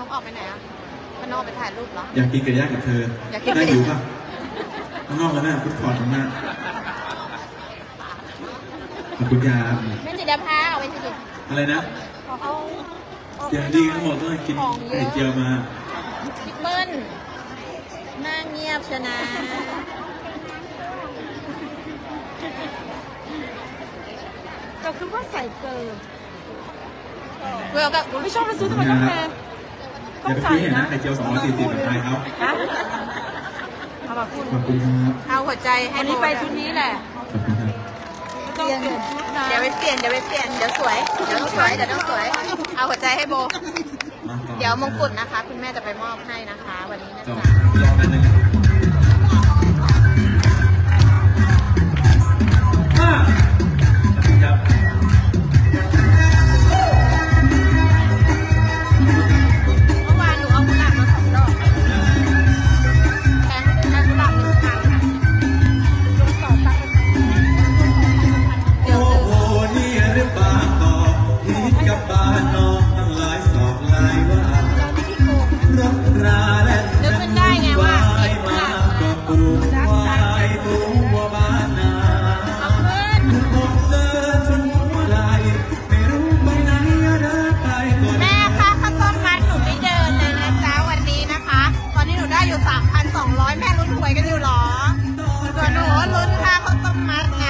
นกออกไปไหนอะพนกออกไปถ่ายรูปเหรอ อยากกินไก่ย่างกับเธออยากกินได้อยู่ป่ะข้างนอกแล้วนะฟุตคอร์ตข้างหน้าขอบคุณครับแม่จิดาพาเอาไปสิอะไรนะขอเอาเอาอย่างดีทั้งหมดต้องกินของเยไข่อะเจียวมาพี่เบิ้ลหน้าเงียบชนะ เราคือว่าใส่เกินเวลกับไม่ชอบมาซื้อทำไมต้องแพง เดี๋ยวไปคุยเห็นนะไข่เจียว240ของไทยเขาฮะเอามาพูดขอบคุณครับเอาหัวใจให้วันนี้ไปชุดนี้แหละขอบคุณครับไม่ต้องเปลี่ยนชุดนะเดี๋ยวไปเปลี่ยนเดี๋ยวไปเปลี่ยนเดี๋ยวสวยเดี๋ยวต้องสวยเดี๋ยวต้องสวย เอาหัวใจให้โบ มาต่อเดี๋ยวมงกุฎนะคะ คุณแม่จะไปมอบให้นะคะ วันนี้นะต่อจ๊ะรอกันหนึ่ง นึกขึ้นได้ไงว่าควายมาก็ปลูกควายปลูกวัวบ้านนาเอาขึ้นคนเดินจนหัวไหลไม่รู้ไปไหนเดินไปก่อนแม่คะข้าวต้มมัดหนูไม่เดินเลยนะจ๊ะวันนี้นะคะ ตอนนี้หนูได้อยู่ 3,200 แม่ลุ้นหวยกันอยู่เหรอส่วนหนูลุ้นค่าข้าวต้มมัดนะ